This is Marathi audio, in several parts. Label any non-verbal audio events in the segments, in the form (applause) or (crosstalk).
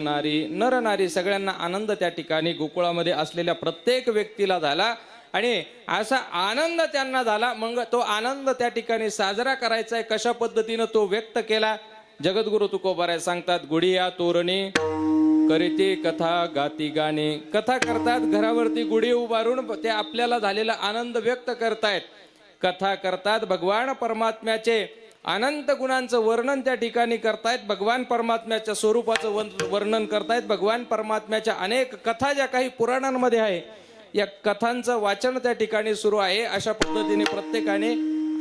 नारी नर नारी सगळ्यांना आनंद त्या ठिकाणी गोकुळामध्ये असलेल्या प्रत्येक व्यक्तीला झाला. आणि असा आनंद त्यांना झाला. मग तो आनंद त्या ठिकाणी साजरा करायचा आहे कशा पद्धतीनं तो व्यक्त केला? जगद्गुरु तुकोबाराय सांगतात गुढिया तोरणी करीते कथा गाती गाणे. कथा करतात घरावरती गुढी उभारून ते आपल्याला झालेला आनंद व्यक्त करतायत. कथा करतात भगवान परमात्म्याचे अनंत गुणांचं वर्णन त्या ठिकाणी करतायत. भगवान परमात्म्याच्या स्वरूपाचं वन- वर्णन करतायत. भगवान परमात्म्याच्या अनेक कथा ज्या काही पुराणांमध्ये आहे या कथांचं वाचन त्या ठिकाणी सुरू आहे. अशा पद्धतीने प्रत्येकाने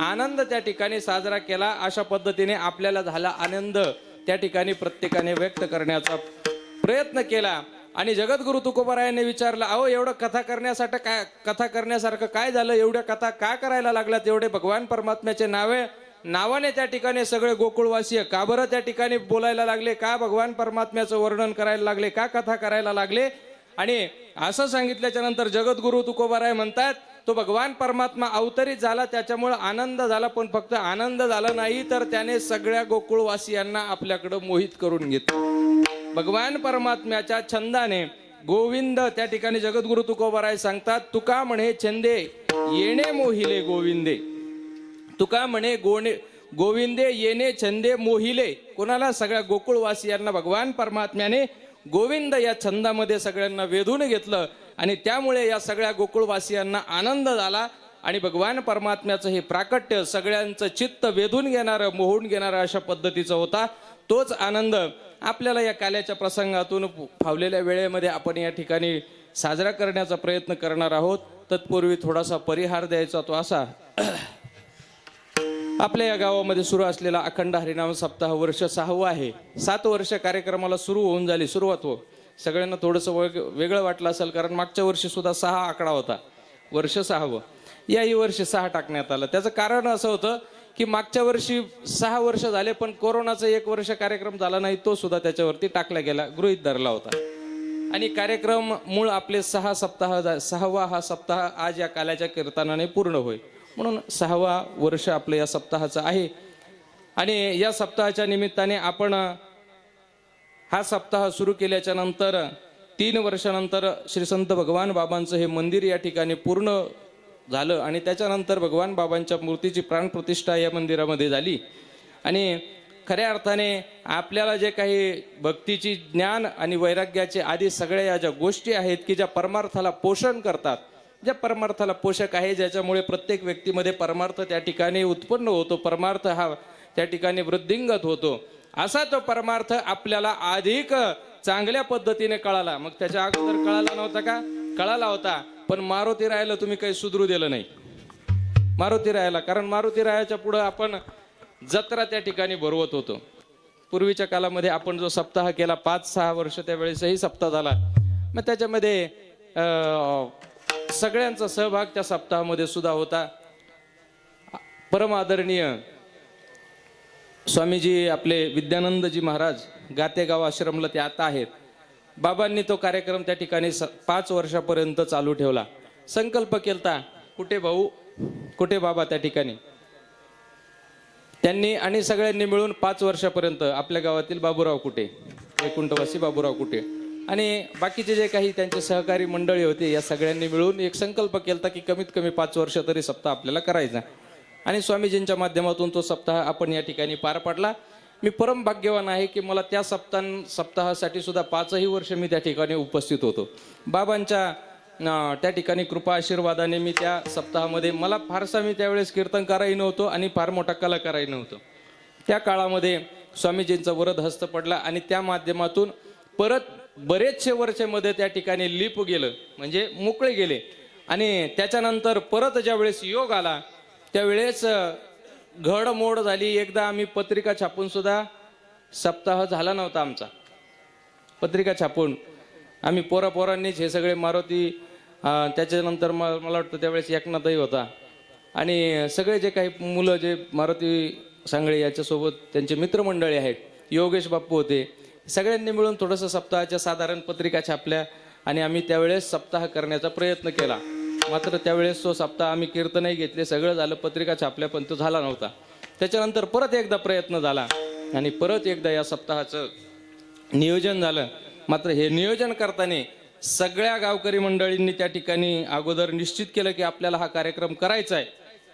आनंद त्या ठिकाणी साजरा केला. अशा पद्धतीने आपल्याला झाला आनंद. त्या ठिकाणी प्रत्येकाने व्यक्त करण्याचा प्रयत्न केला. आणि जगद्गुरु तुकोबारायाने विचारलं अहो एवढं कथा करण्यासाठी काय कथा करण्यासारखं काय झालं? एवढ्या कथा का करायला लागल्यात? एवढे भगवान परमात्म्याचे नावे नावाने त्या ठिकाणी सगळे गोकुळवासीय का बरं त्या ठिकाणी बोलायला लागले? का भगवान परमात्म्याचं वर्णन करायला लागले? का कथा करायला लागले? आणि असं सांगितल्याच्या नंतर जगद्गुरु तुकोबाराय म्हणतात तो भगवान परमात्मा अवतरित झाला त्याच्यामुळं आनंद झाला पण फक्त आनंद झाला नाही तर त्याने सगळ्या गोकुळवासियांना आपल्याकडं मोहित करून घेतलं. भगवान परमात्म्याच्या छंदाने गोविंद त्या ठिकाणी जगद्गुरु तुकोबाराय सांगतात तुका म्हणे छंदे येणे मोहिले गोविंदे. तुका म्हणे गोणे गोविंदे येणे छंदे मोहिले कोणाला सगळ्या गोकुळवासियांना भगवान परमात्म्याने गोविंद या छंदामध्ये सगळ्यांना वेधून घेतलं आणि त्यामुळे या सगळ्या गोकुळवासियांना आनंद झाला आणि भगवान परमात्म्याचं हे प्राकट्य सगळ्यांचं चित्त वेधून घेणारं मोहून घेणारं अशा पद्धतीचा होता तोच आनंद आपल्याला या काल्याच्या प्रसंगातून फावलेल्या वेळेमध्ये आपण या ठिकाणी साजरा करण्याचा प्रयत्न करणार आहोत. तत्पूर्वी थोडासा परिहार द्यायचा तो असा. आपल्या या गावामध्ये सुरू असलेला अखंड हरिनाम सप्ताह वर्ष सहावं आहे. सात वर्ष कार्यक्रमाला सुरू होऊन झाली सुरुवात हो. सगळ्यांना थोडंसं वेग वेगळं वाटलं असेल कारण मागच्या वर्षी सुद्धा सहा आकडा होता. वर्ष सहावं. याही वर्षी सहा टाकण्यात आलं. त्याचं कारण असं होतं की मागच्या वर्षी सहा वर्ष झाले पण कोरोनाचा एक वर्ष कार्यक्रम झाला नाही तो सुद्धा त्याच्यावरती टाकला गेला गृहित धरला होता. आणि कार्यक्रम मूळ आपले सहा सप्ताह जा- सहावा हा सप्ताह आज या काल्याच्या कीर्तनाने पूर्ण होईल. म्हणून सहावा वर्ष आपलं या सप्ताहाचं आहे. आणि या सप्ताहाच्या निमित्ताने आपण हा सप्ताह सुरू केल्याच्यानंतर तीन वर्षानंतर श्री संत भगवान बाबांचं हे मंदिर या ठिकाणी पूर्ण झालं आणि त्याच्यानंतर भगवान बाबांच्या मूर्तीची प्राणप्रतिष्ठा या मंदिरामध्ये झाली. आणि खऱ्या अर्थाने आपल्याला जे काही भक्तीची ज्ञान आणि वैराग्याचे आदी सगळ्या या ज्या गोष्टी आहेत की ज्या परमार्थाला पोषण करतात ज्या परमार्थाला पोषक आहे ज्याच्यामुळे प्रत्येक व्यक्तीमध्ये परमार्थ त्या ठिकाणी उत्पन्न होतो परमार्थ हा त्या ठिकाणी वृद्धिंगत होतो. असा तो परमार्थ आपल्याला अधिक चांगल्या पद्धतीने कळाला. मग त्याच्या अगोदर कळाला नव्हता का? कळाला होता. पण मारुती रायाला तुम्ही काही सुधरू दिलं नाही. मारुती रायाला कारण मारुती रायाच्या पुढं आपण जत्रा त्या ठिकाणी भरवत होतो. पूर्वीच्या कालामध्ये आपण जो सप्ताह केला पाच सहा वर्ष त्यावेळेसही सप्ताह झाला. मग त्याच्यामध्ये सगळ्यांचा सहभाग त्या सप्ताहामध्ये सुद्धा होता. परम आदरणीय स्वामीजी आपले विद्यानंदजी महाराज गातेगाव आश्रमला ते आता आहेत. बाबांनी तो कार्यक्रम त्या ठिकाणी स- पाच वर्षापर्यंत चालू ठेवला. संकल्प केलता कुठे भाऊ कुठे बाबा त्या ठिकाणी? त्यांनी आणि सगळ्यांनी मिळून पाच वर्षापर्यंत आपल्या गावातील बाबूराव कुठे? वैकुंठवासी बाबूराव कुठे? आणि बाकीचे जे काही त्यांचे सहकारी मंडळी होते या सगळ्यांनी मिळून एक संकल्प केलता की कमीत कमी पाच वर्ष तरी सप्ताह आपल्याला करायचा. आणि स्वामीजींच्या माध्यमातून तो सप्ताह आपण या ठिकाणी पार पाडला. मी परम भाग्यवान आहे की मला त्या सप्ताह सप्ताहासाठी सुद्धा पाचही वर्ष मी त्या ठिकाणी उपस्थित होतो. बाबांच्या त्या ठिकाणी कृपा आशीर्वादाने मी त्या सप्ताहामध्ये मला फारसा मी त्यावेळेस कीर्तनकारही नव्हतो आणि फार मोठा कलाकारही नव्हतो. त्या काळामध्ये स्वामीजींचा वरद हस्त पडला आणि त्या माध्यमातून परत बरेचसे वर्षामध्ये त्या ठिकाणी लिप गेलं म्हणजे मोकळे गेले. आणि त्याच्यानंतर परत ज्यावेळेस योग आला त्यावेळेस घडमोड झाली. एकदा आम्ही पत्रिका छापून सुद्धा सप्ताह झाला नव्हता आमचा. पत्रिका छापून आम्ही पोरापोरांनीच हे सगळे मारुती त्याच्यानंतर म- मला वाटतं त्यावेळेस एकनाथही होता. आणि सगळे जे काही मुलं जे मारुती सांगळे याच्यासोबत त्यांचे मित्रमंडळी आहेत योगेश बाप्पू होते सगळ्यांनी मिळून थोडंसं सप्ताहाच्या साधारण पत्रिका छापल्या आणि आम्ही त्यावेळेस सप्ताह करण्याचा प्रयत्न केला. मात्र त्यावेळेस तो सप्ताह आम्ही कीर्तनही घेतले सगळं झालं पत्रिका छापल्या पण तो झाला नव्हता. त्याच्यानंतर परत एकदा प्रयत्न झाला आणि परत एकदा या सप्ताहाचं नियोजन झालं. मात्र हे नियोजन करताना सगळ्या गावकरी मंडळींनी त्या ठिकाणी अगोदर निश्चित केलं की आपल्याला हा कार्यक्रम करायचा आहे.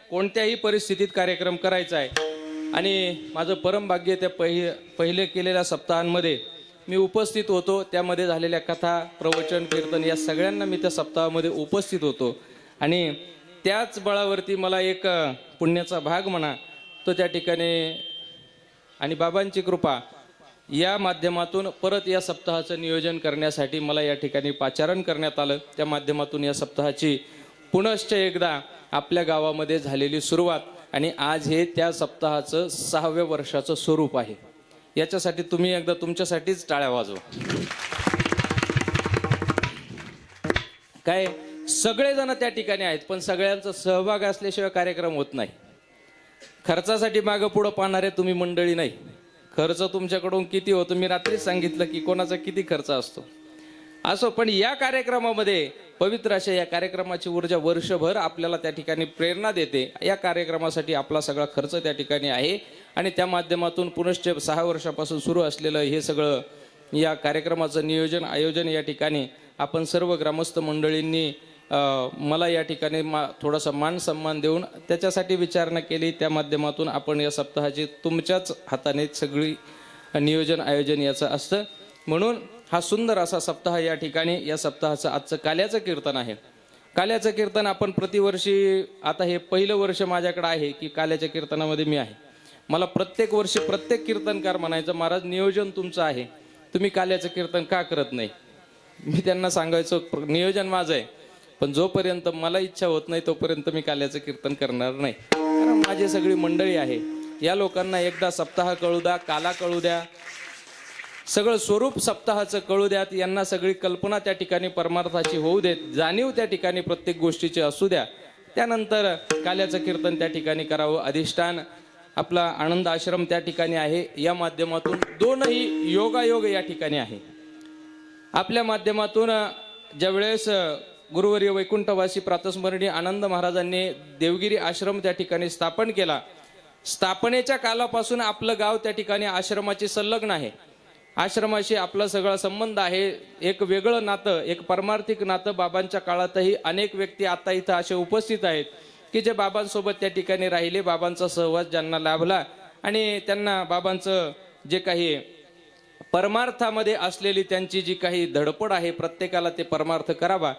कोणत्याही परिस्थितीत कार्यक्रम करायचा आहे. आणि माझं परमभाग्य त्या पहि पहिले केलेल्या सप्ताहांमध्ये मी उपस्थित होतो. त्यामध्ये झालेल्या कथा प्रवचन कीर्तन या सगळ्यांना मी त्या सप्ताहामध्ये उपस्थित होतो. आणि त्याच बळावरती मला एक पुण्याचा भाग म्हणा तो त्या ठिकाणी आणि बाबांची कृपा या माध्यमातून परत या सप्ताहाचं नियोजन करण्यासाठी मला या ठिकाणी पाचारण करण्यात आलं. त्या माध्यमातून या सप्ताहाची पुनश्च एकदा आपल्या गावामध्ये झालेली सुरुवात आणि आज हे त्या सप्ताहाचं सहाव्या वर्षाचं स्वरूप आहे. याच्यासाठी तुम्ही एकदा तुमच्यासाठीच टाळ्या वाजवा. काय सगळेजण त्या ठिकाणी आहेत पण सगळ्यांचा सहभाग असल्याशिवाय कार्यक्रम होत नाही. खर्चासाठी मागं पुढं पाहणारे तुम्ही मंडळी नाही. खर्च तुमच्याकडून किती होतो? मी रात्रीच सांगितलं की कोणाचा किती खर्च असतो? असो पण या कार्यक्रमामध्ये पवित्र अशा या कार्यक्रमाची ऊर्जा वर्षभर आपल्याला त्या ठिकाणी प्रेरणा देते. या कार्यक्रमासाठी आपला सगळा खर्च त्या ठिकाणी आहे. आणि त्या माध्यमातून पुनश्च सहा वर्षापासून सुरू असलेलं हे सगळं या कार्यक्रमाचं नियोजन आयोजन या ठिकाणी आपण सर्व ग्रामस्थ मंडळींनी मला या ठिकाणी मा थोडासा मान सन्मान देऊन त्याच्यासाठी विचारणा केली. त्या माध्यमातून आपण या सप्ताहाची तुमच्याच हाताने सगळी नियोजन आयोजन याचं असतं. म्हणून हा सुंदर असा सप्ताह या ठिकाणी या सप्ताहाचं आजचं काल्याचं कीर्तन आहे. काल्याचं कीर्तन आपण प्रतिवर्षी आता हे पहिलं वर्ष माझ्याकडे आहे की काल्याच्या कीर्तनामध्ये मी आहे. मला प्रत्येक वर्षी प्रत्येक कीर्तनकार म्हणायचं महाराज नियोजन तुमचं आहे. तुम्ही काल्याचं कीर्तन का करत नाही? मी त्यांना सांगायचो "प्र- नियोजन माझं आहे पण जोपर्यंत मला इच्छा होत नाही तोपर्यंत मी काल्याचं कीर्तन करणार नाही. कारण माझी सगळी मंडळी आहे. या लोकांना एकदा सप्ताह कळू द्या काला कळू द्या सगळं स्वरूप सप्ताहाचं कळू द्यात यांना सगळी कल्पना त्या ठिकाणी परमार्थाची होऊ देत जाणीव त्या ठिकाणी प्रत्येक गोष्टीची असू द्या. त्यानंतर काल्याचं कीर्तन त्या ठिकाणी करावं अधिष्ठान आपला आनंद आश्रम त्या ठिकाणी आहे. या माध्यमातून दोनही योगायोग या ठिकाणी आहे. आपल्या माध्यमातून ज्यावेळेस गुरुवर्य वैकुंठवासी प्रातस्मरणीय आनंद महाराजांनी देवगिरी आश्रम त्या ठिकाणी स्थापन केला. स्थापनेच्या कालापासून आपलं गाव त्या ठिकाणी आश्रमाची संलग्न आहे. आश्रमाशी आपला सगळा संबंध आहे. एक वेगळं नातं एक परमार्थिक नातं बाबांच्या काळातही अनेक व्यक्ती आता इथं असे उपस्थित आहेत की जे बाबांसोबत त्या ठिकाणी राहिले बाबांचा सहवास ज्यांना लाभला आणि त्यांना बाबांचं जे काही परमार्थामध्ये असलेली त्यांची जी काही धडपड आहे प्रत्येकाला ते परमार्थ करावा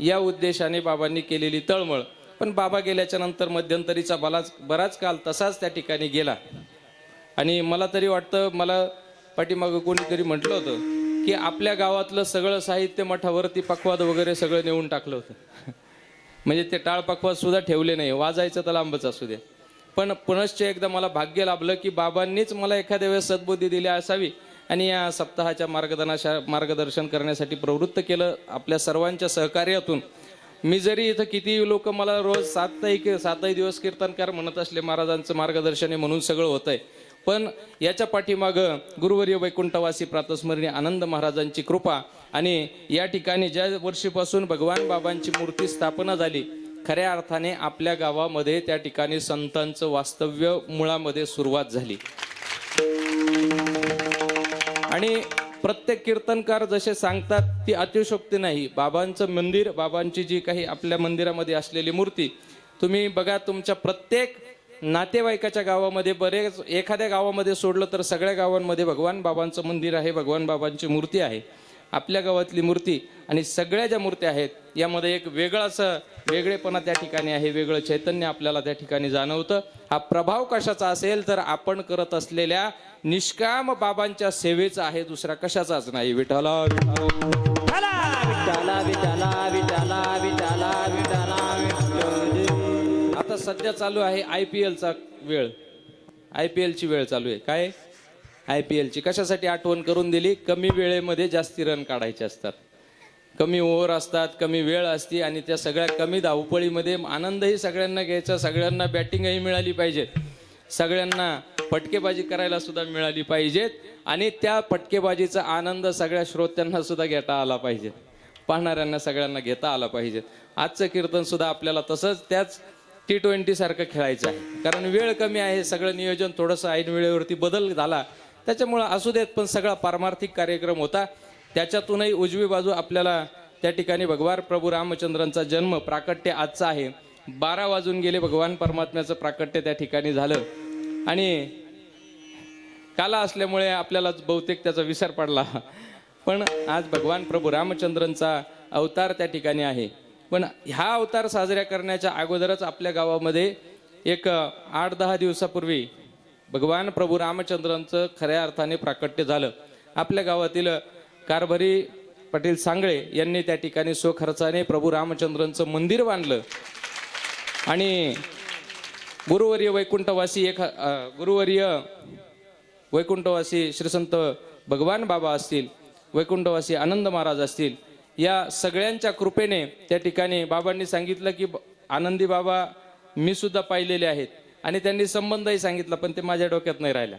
या उद्देशाने बाबांनी केलेली तळमळ. पण बाबा गेल्याच्यानंतर मध्यंतरीचा बराच बराच काल तसाच त्या ठिकाणी गेला. आणि मला तरी वाटतं मला पाठीमागं कोणीतरी म्हटलं होतं की आपल्या गावातलं सगळं साहित्य मठावरती पक्वाद वगैरे सगळं नेऊन टाकलं होतं. (laughs) म्हणजे ते टाळ पक्वाद सुद्धा ठेवले नाही. वाजायचं तर लांबच असू दे. पण पुनश्च एकदा मला भाग्य लाभलं की बाबांनीच मला एखाद्या वेळेस सद्बुद्धी दिली असावी आणि या सप्ताहाच्या मार्गदर्शना मार्गदर्शन करण्यासाठी प्रवृत्त केलं आपल्या सर्वांच्या सहकार्यातून. मी जरी इथं किती लोक मला रोज सातही सातही दिवस कीर्तनकार म्हणत असले महाराजांचं मार्गदर्शन आहे म्हणून सगळं होतंय. पण याच्या पाठीमागं गुरुवर्य वैकुंठवासी प्रातस्मरणीय आनंद महाराजांची कृपा आणि या ठिकाणी ज्या वर्षीपासून भगवान बाबांची मूर्ती स्थापना झाली खऱ्या अर्थाने आपल्या गावामध्ये त्या ठिकाणी संतांचं वास्तव्य मुळामध्ये सुरुवात झाली. आणि प्रत्येक कीर्तनकार जसे सांगतात ती अतिशोक्ती नाही. बाबांचं मंदिर बाबांची जी काही आपल्या मंदिरामध्ये असलेली मूर्ती तुम्ही बघा तुमच्या प्रत्येक नातेवाईकाच्या गावामध्ये बरेच एखाद्या गावामध्ये सोडलं तर सगळ्या गावांमध्ये भगवान बाबांचं मंदिर आहे भगवान बाबांची मूर्ती आहे. आपल्या गावातली मूर्ती आणि सगळ्या ज्या मूर्त्या आहेत यामध्ये एक वेगळाच वेगळेपणा त्या ठिकाणी आहे वेगळं चैतन्य आपल्याला त्या ठिकाणी जाणवतं. हा प्रभाव कशाचा असेल तर आपण करत असलेल्या निष्काम बाबांच्या सेवेचा आहे दुसरा कशाचाच नाही. विठाला विठाला विठाला विठाला विठाला सध्या चालू आहे आय पी एलचा वेळ. आय पी एलची वेळ चालू आहे. काय? आय पी एलची. कशासाठी आठवण करून दिली? कमी वेळेमध्ये जास्ती रन काढायचे असतात. कमी ओव्हर असतात कमी वेळ असते आणि त्या सगळ्या कमी धावपळीमध्ये आनंदही सगळ्यांना घ्यायचा सगळ्यांना बॅटिंगही मिळाली पाहिजे सगळ्यांना फटकेबाजी करायला सुद्धा मिळाली पाहिजेत आणि त्या फटकेबाजीचा आनंद सगळ्या श्रोत्यांना सुद्धा घेता आला पाहिजे पाहणाऱ्यांना सगळ्यांना घेता आला पाहिजे आजचं कीर्तन सुद्धा आपल्याला तसंच त्याच टी ट्वेंटी सारखं खेळायचं आहे. कारण वेळ कमी आहे सगळं नियोजन थोडंसं ऐन वेळेवरती बदल झाला. त्याच्यामुळं असू देत पण सगळा पारमार्थिक कार्यक्रम होता. त्याच्यातूनही उजवी बाजू आपल्याला त्या ठिकाणी भगवान प्रभू रामचंद्रांचा जन्म प्राकट्य आजचा आहे. बारा वाजून गेले भगवान परमात्म्याचं प्राकट्य त्या ठिकाणी झालं. आणि काला असल्यामुळे आपल्याला बहुतेक त्याचा विसर पडला. पण आज भगवान प्रभू रामचंद्रांचा अवतार त्या ठिकाणी आहे. पण हा अवतार साजऱ्या करण्याच्या अगोदरच आपल्या गावामध्ये एक आठ दहा दिवसापूर्वी भगवान प्रभू रामचंद्रांचं खऱ्या अर्थाने प्राकट्य झालं. आपल्या गावातील कारभारी पाटील सांगळे यांनी त्या ठिकाणी स्वखर्चाने प्रभू रामचंद्रांचं मंदिर बांधलं. आणि गुरुवर्य वैकुंठवासी एक गुरुवर्य वैकुंठवासी श्रीसंत भगवान बाबा असतील वैकुंठवासी आनंद महाराज असतील या सगळ्यांच्या कृपेने त्या ठिकाणी बाबांनी सांगितलं की ब- आनंदी बाबा मी सुद्धा पाहिलेले आहेत. आणि त्यांनी संबंधही सांगितला पण ते माझ्या डोक्यात नाही राहिला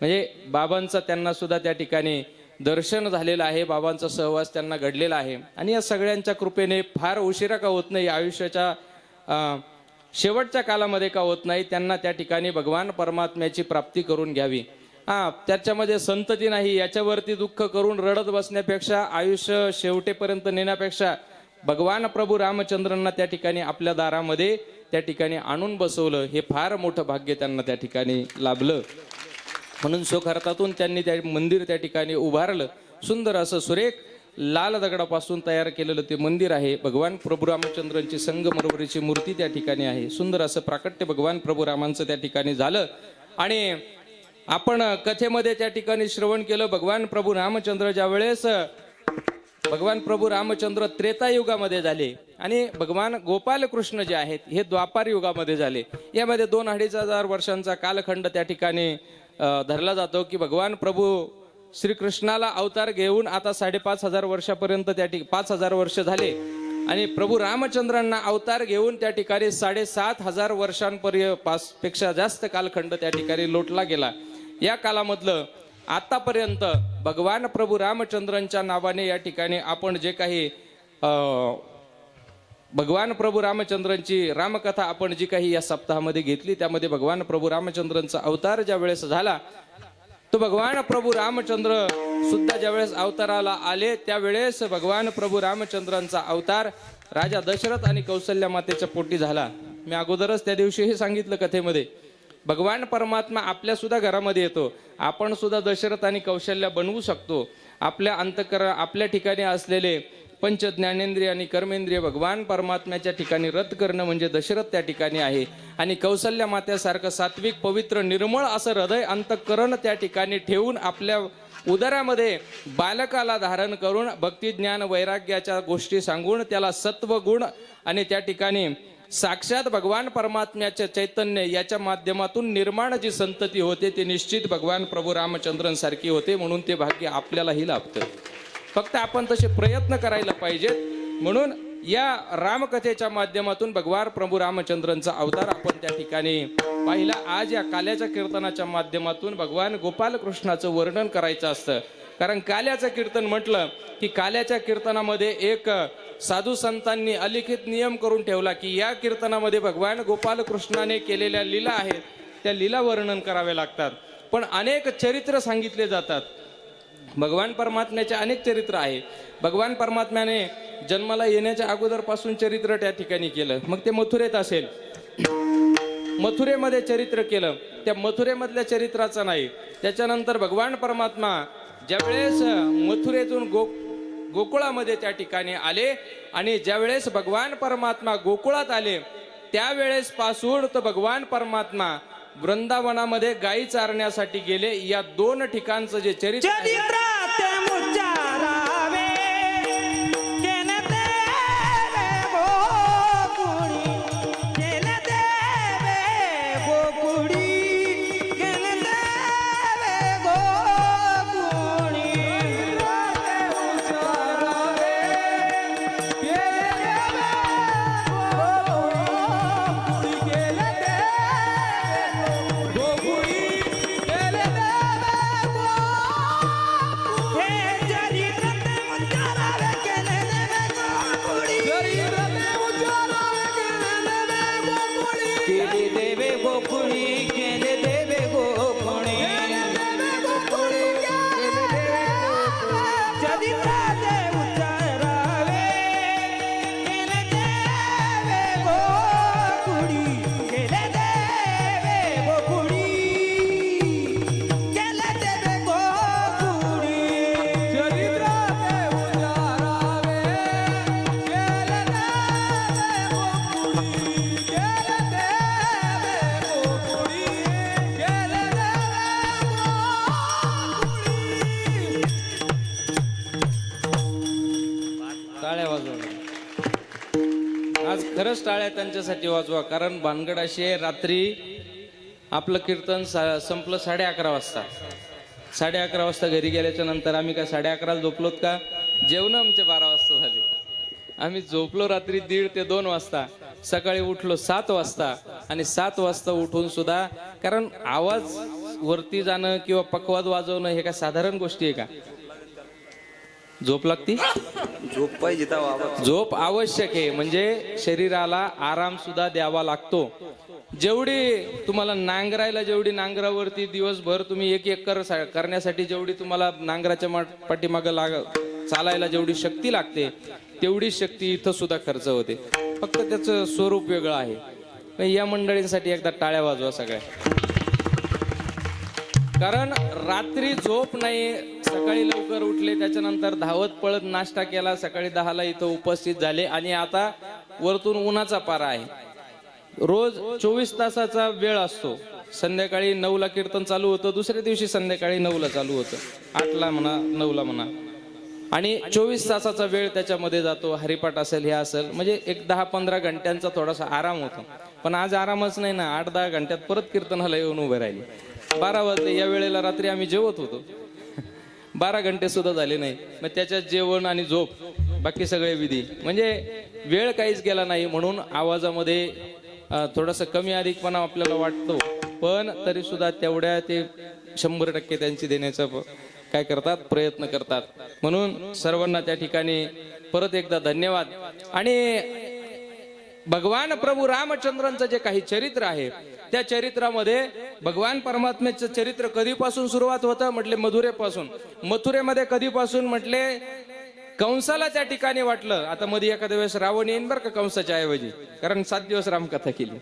म्हणजे बाबांचा त्यांना सुद्धा त्या ठिकाणी दर्शन झालेलं आहे बाबांचा सहवास त्यांना घडलेला आहे. आणि या सगळ्यांच्या कृपेने फार उशिरा का होत नाही आयुष्याच्या शेवटच्या कालामध्ये का होत नाही त्यांना त्या ठिकाणी भगवान परमात्म्याची प्राप्ती करून घ्यावी. हा त्याच्यामध्ये संतती नाही. याच्यावरती दुःख करून रडत बसण्यापेक्षा आयुष्य शेवटेपर्यंत नेण्यापेक्षा भगवान प्रभू रामचंद्रांना त्या ठिकाणी आपल्या दारामध्ये त्या ठिकाणी आणून बसवलं. हे फार मोठं भाग्य त्यांना त्या ठिकाणी लाभलं. म्हणून स्वखर्चातून त्यांनी त्या मंदिर त्या ठिकाणी उभारलं. सुंदर असं सुरेख लाल दगडापासून तयार केलेलं ते मंदिर आहे. भगवान प्रभू रामचंद्रांची संगमरवरीची मूर्ती त्या ठिकाणी आहे. सुंदर असं प्राकट्य भगवान प्रभू रामांचं त्या ठिकाणी झालं. आणि आपण कथेमध्ये त्या ठिकाणी श्रवण केलं. भगवान प्रभू रामचंद्र ज्या वेळेस भगवान प्रभू रामचंद्र त्रेता युगामध्ये झाले आणि भगवान गोपाल कृष्ण जे आहेत हे द्वापार युगामध्ये झाले. यामध्ये दोन अडीच हजार वर्षांचा कालखंड त्या ठिकाणी धरला जातो की भगवान प्रभू श्रीकृष्णाला अवतार घेऊन आता साडेपाच हजार वर्षापर्यंत त्या ठिक पाच हजार वर्ष झाले. आणि प्रभू रामचंद्रांना अवतार घेऊन त्या ठिकाणी साडेसात हजार वर्षांपर्यंत पाच पेक्षा जास्त कालखंड त्या ठिकाणी लोटला गेला. या कालामधलं आतापर्यंत भगवान प्रभू रामचंद्रांच्या नावाने या ठिकाणी आपण जे काही अं, भगवान प्रभू रामचंद्रांची रामकथा आपण जी काही या सप्ताहामध्ये घेतली त्यामध्ये भगवान प्रभू रामचंद्रांचा अवतार ज्या वेळेस झाला तो भगवान प्रभू रामचंद्र सुद्धा ज्यावेळेस अवताराला आले त्यावेळेस भगवान प्रभू रामचंद्रांचा अवतार राजा दशरथ आणि कौशल्या मातेच्या पोटी झाला. मी अगोदरच त्या दिवशी हे सांगितलं कथेमध्ये. भगवान परमात्मा आपल्या सुद्धा घरामध्ये येतो. आपण सुद्धा दशरथ आणि कौशल्य बनवू शकतो. आपल्या अंतकर आपल्या ठिकाणी असलेले पंच ज्ञानेंद्रिय आणि कर्मेंद्रिय भगवान परमात्म्याच्या ठिकाणी रद्द करणं म्हणजे दशरथ त्या ठिकाणी आहे. आणि कौशल्य मात्यासारखं सात्विक पवित्र निर्मळ असं हृदय अंतकरण त्या ठिकाणी ठेवून आपल्या उदरामध्ये बालकाला धारण करून भक्ती ज्ञान वैराग्याच्या गोष्टी सांगून त्याला सत्व गुण आणि त्या ठिकाणी साक्षात भगवान परमात्म्याचे चैतन्य याच्या माध्यमातून निर्माण जी संतती होते ते निश्चित भगवान प्रभू रामचंद्रांसारखी होते म्हणून ते भाग्य आपल्यालाही लाभतं. फक्त आपण तसे प्रयत्न करायला पाहिजेत. म्हणून या रामकथेच्या माध्यमातून भगवान प्रभू रामचंद्रांचा अवतार आपण त्या ठिकाणी पाहिला. आज या काल्याच्या कीर्तनाच्या माध्यमातून भगवान गोपाल कृष्णाचं वर्णन करायचं असतं. कारण काल्याचं कीर्तन म्हटलं की काल्याच्या कीर्तनामध्ये एक साधू संतांनी अलिखित नियम करून ठेवला की या कीर्तनामध्ये भगवान गोपालकृष्णाने केलेल्या लीला आहेत त्या लीला वर्णन करावे लागतात. पण अनेक चरित्र सांगितले जातात. भगवान परमात्म्याचे अनेक चरित्र आहे. भगवान परमात्म्याने जन्माला येण्याच्या अगोदरपासून चरित्र त्या ठिकाणी केलं. मग ते मथुरेत असेल. मथुरेमध्ये चरित्र केलं. त्या मथुरेमधल्या चरित्राचं नाही. त्याच्यानंतर भगवान परमात्मा ज्यावेळेस मथुरेतून गो गोकुळामध्ये त्या ठिकाणी आले आणि ज्यावेळेस भगवान परमात्मा गोकुळात आले त्यावेळेस पासून तर भगवान परमात्मा वृंदावनामध्ये गायी चारण्यासाठी गेले. या दोन ठिकाणचं जे चरित्र त्यांच्यासाठी वाजवा. कारण भानगड अशी आहे रात्री आपलं कीर्तन सा- संपलं साडे अकरा वाजता. साडे अकरा वाजता घरी गेल्याच्यानंतर आम्ही काय साडे अकराला झोपलोत का? जेवण आमचे बारा वाजता झाले. आम्ही झोपलो रात्री दीड ते दोन वाजता. सकाळी उठलो सात वाजता. आणि सात वाजता उठून सुद्धा कारण आवाज वरती जाणं किंवा पकवाद वाजवणं हे काय साधारण गोष्टी आहे का? झोप लागती? झोप पाहिजे झोप आवश्यक आहे. म्हणजे शरीराला आराम सुद्धा द्यावा लागतो. जेवढी तुम्हाला नांगरायला जेवढी नांगरावरती दिवसभर तुम्ही एक एक कर करण्यासाठी जेवढी तुम्हाला नांगराच्या पाठीमागं लाग चालायला जेवढी शक्ती लागते तेवढी शक्ती इथं सुद्धा खर्च होते. फक्त त्याचं स्वरूप वेगळं आहे. या मंडळींसाठी एकदा टाळ्या वाजवा सगळ्या. कारण रात्री झोप नाही सकाळी लवकर उठले त्याच्यानंतर धावत पळत नाश्ता केला सकाळी दहाला इथं उपस्थित झाले आणि आता वरतून उन्हाचा पारा आहे. रोज चोवीस तासाचा वेळ असतो. संध्याकाळी नऊला कीर्तन चालू होतं दुसऱ्या दिवशी संध्याकाळी नऊला चालू होतं. आठला म्हणा नऊला म्हणा. आणि चोवीस तासाचा वेळ त्याच्यामध्ये जातो हरिपाठ असेल हे असेल. म्हणजे एक दहा पंधरा घंट्यांचा थोडासा आराम होतो. पण आज आरामच नाही ना आठ दहा घंट्यात परत कीर्तनाला येऊन उभे राहिले. बारा वाजले या वेळेला रात्री आम्ही जेवत होतो. बारा घंटे सुद्धा झाले नाही. मग त्याच्यात जेवण आणि झोप बाकी सगळे विधी. म्हणजे वेळ काहीच गेला नाही म्हणून आवाजामध्ये अं, थोडासा कमी अधिकपणा आपल्याला वाटतो. पण तरी सुद्धा तेवढ्या ते शंभर टक्के त्यांची देण्याचा काय करतात प्रयत्न करतात. म्हणून सर्वांना त्या ठिकाणी परत एकदा धन्यवाद. आणि भगवान प्रभू रामचंद्रांचं जे काही चरित्र आहे त्या चरित्रामध्ये भगवान परमात्म्याचं चरित्र कधीपासून सुरुवात होतं म्हटले मधुरेपासून. मथुरेमध्ये कधीपासून म्हटले कंसाला त्या ठिकाणी वाटलं. आता मध्ये एखाद्या वेळेस रावण येईन बरं का कंसाच्या ऐवजी. कारण सात दिवस रामकथा केली.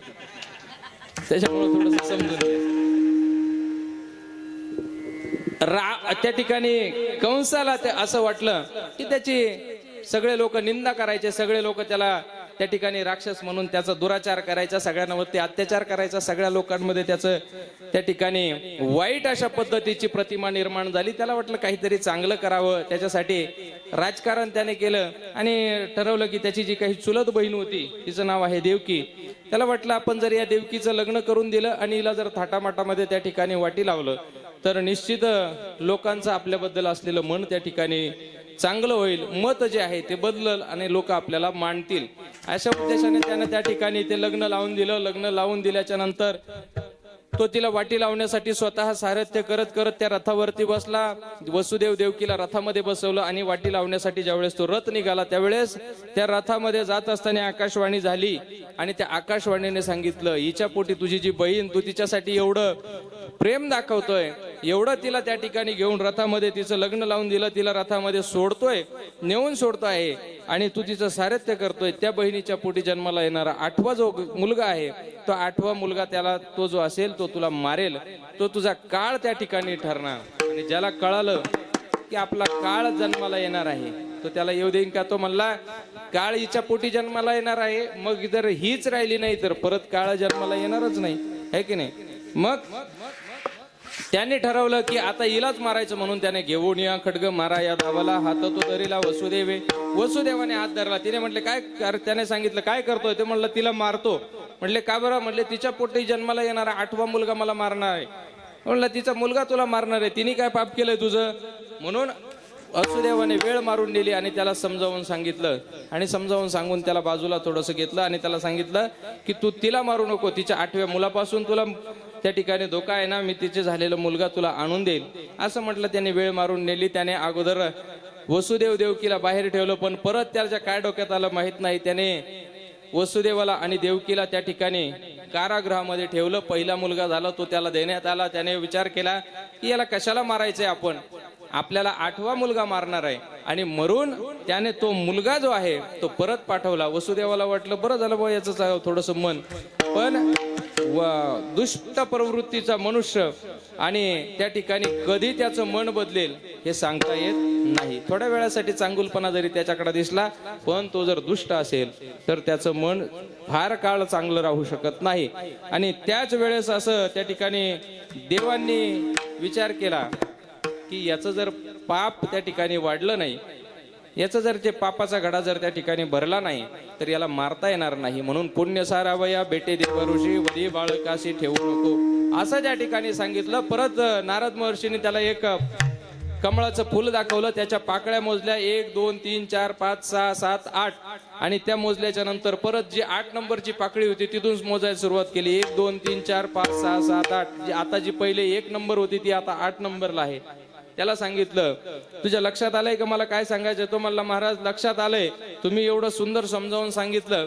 त्याच्यामुळे थोडस समजून रा त्या ठिकाणी कंसाला ते असं वाटलं की त्याची सगळे लोक निंदा करायचे सगळे लोक त्याला त्या ठिकाणी राक्षस म्हणून त्याचा दुराचार करायचा सगळ्यांवरती अत्याचार करायचा सगळ्या लोकांमध्ये त्याचं त्या ठिकाणी वाईट अशा पद्धतीची प्रतिमा निर्माण झाली. त्याला वाटलं काहीतरी चांगलं करावं त्याच्यासाठी राजकारण त्याने केलं आणि ठरवलं की त्याची जी काही चुलत बहीण होती तिचं नाव आहे देवकी. त्याला वाटलं आपण जर या देवकीचं लग्न करून दिलं आणि हिला जर थाटामाटामध्ये त्या ठिकाणी वाटी लावलं तर निश्चित लोकांचं आपल्याबद्दल असलेलं मन त्या ठिकाणी चांगलं होईल मत जे आहे ते बदलल आणि लोक आपल्याला मानतील. अशा उद्देशाने त्यानं त्या ठिकाणी ते लग्न लावून दिलं. लग्न लावून दिल्याच्या नंतर तो तिला वाटी लावण्यासाठी स्वतः सारथ्य करत करत त्या रथावरती बसला. वसुदेव देवकीला रथामध्ये बसवलं आणि वाटी लावण्यासाठी ज्यावेळेस तो रथ निघाला त्यावेळेस त्या रथामध्ये जात असताना आकाशवाणी झाली आणि त्या आकाशवाणीने सांगितलं हिच्या पोटी तुझी जी बहीण तू तिच्यासाठी एवढं प्रेम दाखवतोय. एवढं तिला त्या ठिकाणी घेऊन रथामध्ये तिचं लग्न लावून दिलं तिला रथामध्ये सोडतोय नेऊन सोडतो आहे. आणि तू तिचं सारथ्य करतोय. त्या बहिणीच्या पोटी जन्माला येणारा आठवा जो मुलगा आहे तो आठवा मुलगा त्याला तो जो असेल तो तुला मारेल. तो तुझा काळ त्या ठिकाणी ठरणार. आणि ज्याला कळालं की आपला काळ जन्माला येणार आहे तो त्याला येऊ देईन का? तो म्हणला काळ हिच्या पोटी जन्माला येणार आहे. मग जर हीच राहिली नाही तर परत काळ जन्माला येणारच नाही. है की नाही? मग त्याने ठरवलं की आता हिलाच मारायचं म्हणून त्याने घेऊन या खडग मारा या धावाला हातात दरीला धरीला वसुदेवे. वसुदेवाने हात धरला. तिने म्हटले काय कर त्याने सांगितलं काय करतोय? ते म्हणलं तिला मारतो. म्हटले का बरं? म्हटले तिच्या पोटी जन्माला येणारा आठवा मुलगा मला मारणार आहे. म्हणलं तिचा मुलगा तुला मारणार आहे. तिने काय पाप केलंय तुझं? म्हणून वसुदेवाने वेळ मारून दिली आणि त्याला समजावून सांगितलं. आणि समजावून सांगून त्याला बाजूला थोडंसं घेतलं आणि त्याला सांगितलं की तू तिला मारू नको. तिच्या आठव्या मुलापासून तुला त्या ठिकाणी धोका आहे ना. मी तिचे झालेला मुलगा तुला आणून देईल असं म्हटलं त्याने वेळ मारून नेली. त्याने अगोदर वसुदेव देवकीला बाहेर ठेवलं पण परत त्याच्या काय डोक्यात आलं माहीत नाही. त्याने वसुदेवाला आणि देवकीला त्या ठिकाणी कारागृहामध्ये ठेवलं. पहिला मुलगा झाला तो त्याला देण्यात आला. त्याने विचार केला की याला कशाला मारायचंय आपण? आपल्याला आठवा मुलगा मारणार आहे. आणि मरून त्याने तो मुलगा जो आहे तो परत पाठवला. वसुदेवाला वाटलं बरं झालं बा याचं थोडस मन. पण व दुष्ट प्रवृत्तीचा मनुष्य आणि त्या ठिकाणी कधी त्याचं मन बदलेल हे सांगता येत नाही. थोड्या वेळासाठी चांगुलपणा जरी त्याच्याकडे दिसला पण तो जर दुष्ट असेल तर त्याचं मन फार काळ चांगलं राहू शकत नाही. आणि त्याच वेळेस असं त्या ठिकाणी देवांनी विचार केला की याचं जर पाप त्या ठिकाणी वाढलं नाही याचा जर ते पापाचा घडा जर त्या ठिकाणी भरला नाही तर याला मारता येणार नाही. म्हणून पुण्य सारावया बेटे देवऋषी वधी बाळकाशी ठेवू नको. असं त्या ठिकाणी सांगितलं परत नारद महर्षीने त्याला एक कमळाचं फुल दाखवलं त्याच्या पाकळ्या मोजल्या एक दोन तीन चार पाच सहा सात आठ. आणि त्या मोजल्याच्या नंतर परत जी आठ नंबरची पाकळी होती तिथून मोजायला सुरुवात केली. एक दोन तीन चार पाच सहा सात आठ. जी आता जी पहिले एक नंबर होती ती आता आठ नंबरला आहे. त्याला सांगितलं तुझ्या लक्षात आलंय का? मला काय सांगायचं तो म्हणला महाराज लक्षात आलंय. तुम्ही एवढं सुंदर समजावून सांगितलं